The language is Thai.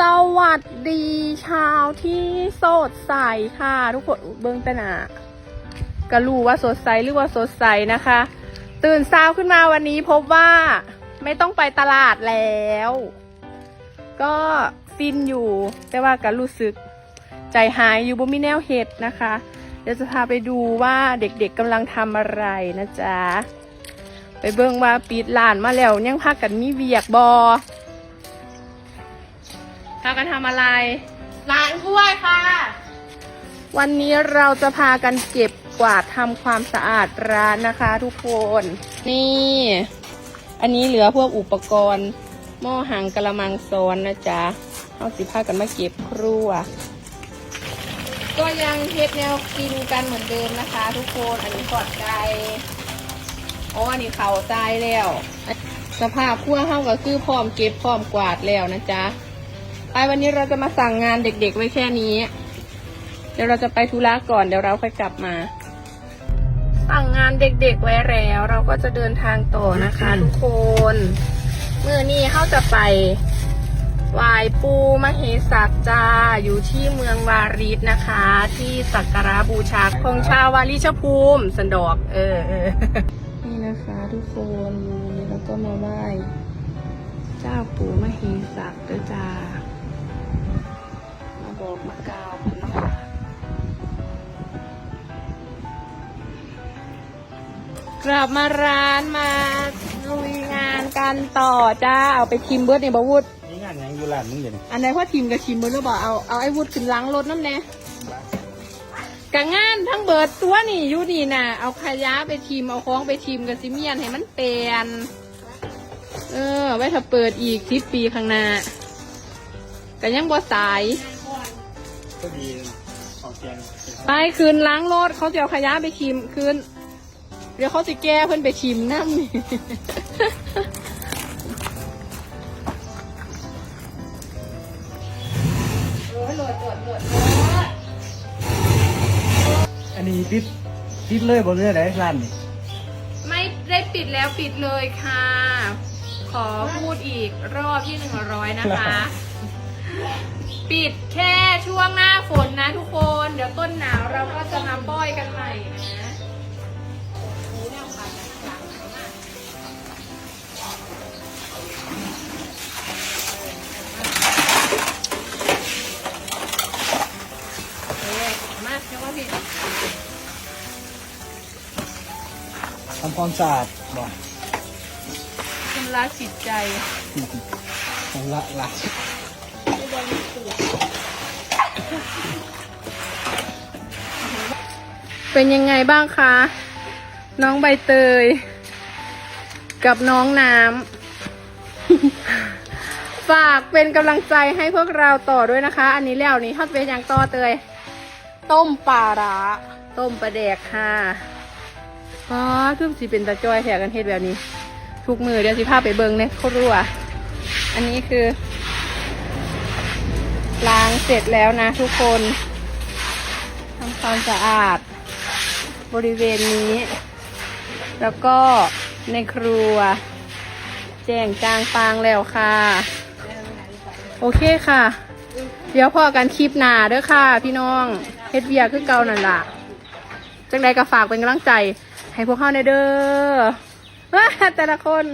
สวัสดีเช้าที่สดใสค่ะ ทุกคนเบิ้งตนากะรู้ว่าสดใสหรือว่าสดใสนะคะ ตื่นเช้าขึ้นมาวันนี้พบว่าไม่ต้องไปตลาดแล้ว ก็ฟินอยู่ แต่ว่าก็รู้สึกใจหายอยู่บ่มีแนวเห็ดนะคะ เดี๋ยวจะพาไปดูว่าเด็กๆกำลังทำอะไรนะจ๊ะ ไปเบิ่งว่าปิดร้านมาแล้วยังพากันมีเวียกบอ พากันทำอะไรร้านกล้วยค่ะ วันนี้เราจะพากันเก็บกวาดทำความสะอาดร้านนะคะ ทุกคน นี่ อันนี้เหลือพวกอุปกรณ์หม้อหังกระมังซ้อนนะจ๊ะเอาสิพากันมาเก็บครัว ก็ยังเฮ็ดแนวกินกันเหมือนเดิมนะคะ ทุกคน อันนี้กอดไก่อ๋ออันนี้เขาตายแล้ว สภาพครัวเฮาก็คือพร้อมเก็บพร้อมกวาดแล้วนะจ๊ะ ไปวันนี้เราจะมาสั่งงานเด็กๆไว้แค่นี้ เดี๋ยวเราจะไปธุระก่อนเดี๋ยวเราค่อยกลับมา สั่งงานเด็กๆไว้แล้ว เราก็จะเดินทางต่อนะคะทุกคนเมื่อนี้เขาจะไปไหวายปูมเหสักจ้าอยู่ที่เมืองวาริสนะคะ ที่สักการะบูชาของชาววาริชภูมิสันดอก เออเออนี่นะคะทุกคนวันนี้เราก็มาไหว้เจ้าปูมเหสักด้วยจ้า มาบอกมากล่าวกันนะคะกลับมาร้านมาลุยงานกันต่อจ้าเอาไปทิมเบิร์ดเนี่ยบวุฒนี่งานยังอยู่ร้านมึงเดี๋ยวนี้อันไหนพ่อทิมกับทิมเบิร์ดหรือเปล่าเอาเอาไอ้วุฒขึ้นหล้างรถน้ำแน่กะงานทั้งเบิร์ดตัวนี่อยู่นี่น่ะเอาขยะไปทิมเอาของไปทิมกับซิเมียนให้มันเปลี่ยนเออ ไว้ถ้าเปิดอีกสิบปีข้างหน้าก็ยังบ่สาย ก็ดีของเตียงไปคืนล้างรถเขาจะเอาขยะไปทิมคืน เดี๋ยวเขาจะแก้เพิ่นไปทิมน้ำนี่ อันนี้ติดติดเลยบนเรือไหนร้านนี่ไม่ได้ปิดแล้วปิดเลยค่ะ ขอพูดอีกรอบที่หนึ่งร้อยนะคะ ปิดแค่ ช่วงหน้าฝนนะทุกคน เดี๋ยวต้นหนาวเราก็จะมาป้อยกันใหม่นะเอ๊ะมาเรียกว่าผิดทำความสะอาดบอกชำระจิตใจละละ เป็นยังไงบ้างคะ น้องใบเตย กับน้องน้ำ ฝากเป็นกำลังใจให้พวกเราต่อด้วยนะคะ อันนี้แล้วนี้ทอดเป็นอย่างต่อเตย ต้มปลาร้าต้มปลาแดกค่ะอ๋อคือสิเป็นตะจอยแถกันเฮ็ดแบบนี้ ทุกมือเดี๋ยวสิพาไปเบิงในครัวอันนี้คือล้างเสร็จแล้วนะทุกคนทำความสะอาด บริเวณนี้ แล้วก็ในครัว แจ้งจางฟางแล้วค่ะ โอเคค่ะ เดี๋ยวพอกันคลิปหนาเด้อค่ะ พี่น้องเฮ็ดเบียคือเก่านั่นล่ะจังใดก็ฝากเป็นกำลังใจ ให้พวกเขาในเด้อแต่ละคน